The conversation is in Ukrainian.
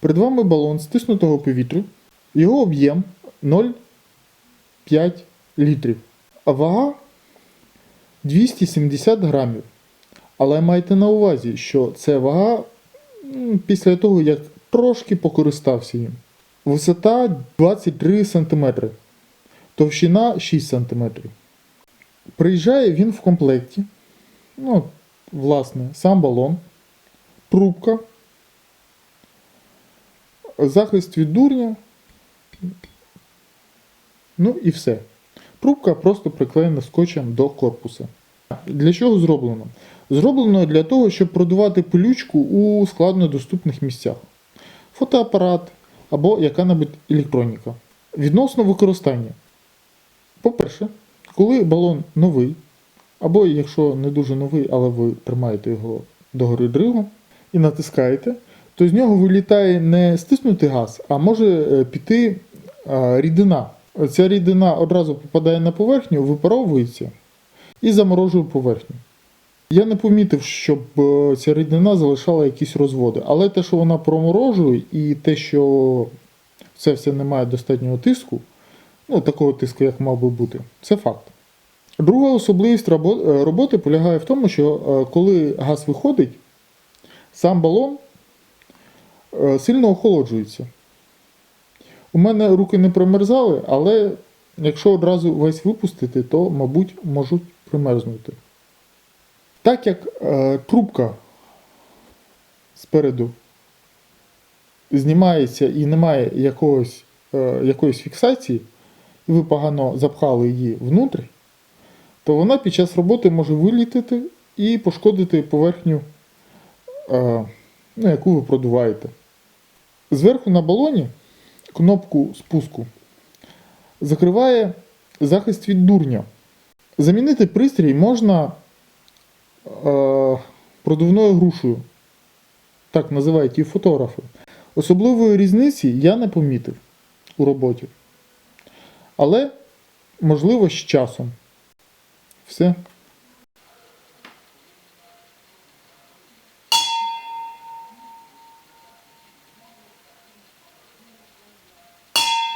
Перед вами балон стиснутого повітря. Його об'єм 0,5 літрів. А вага 270 грамів. Але майте на увазі, що це вага після того, як трошки покористався їм. Висота 23 см, товщина 6 см. Приїжджає він в комплекті. Ну, власне, сам балон, трубка, захист від дурня. Ну і все. Трубка просто приклеєна скотчем до корпуса. Для чого зроблено? Зроблено для того, щоб продувати пилючку у складнодоступних місцях. Фотоапарат або яка-небудь електроніка. Відносно використання. По-перше, коли балон новий, або якщо не дуже новий, але ви тримаєте його догори дригом і натискаєте, то з нього вилітає не стиснутий газ, а може е, піти рідина. Ця рідина одразу попадає на поверхню, випаровується і заморожує поверхню. Я не помітив, щоб е, ця рідина залишала якісь розводи, але те, що вона проморожує, і те, що це все не має достатнього тиску, ну такого тиску, як мав би бути, це факт. Друга особливість е, роботи полягає в тому, що коли газ виходить, сам балон сильно охолоджується. У мене руки не примерзали, але якщо одразу весь випустити, то, мабуть, можуть примерзнути. Так як е, трубка спереду знімається і немає якогось, е, якоїсь фіксації, і ви погано запхали її внутрі, то вона під час роботи може вилітити і пошкодити поверхню, е, ну, яку ви продуваєте. Зверху на балоні кнопку спуску закриває захист від дурня. Замінити пристрій можна е, продувною грушею. Так називають її фотографи. Особливої різниці я не помітив у роботі. Але, можливо, з часом. Все.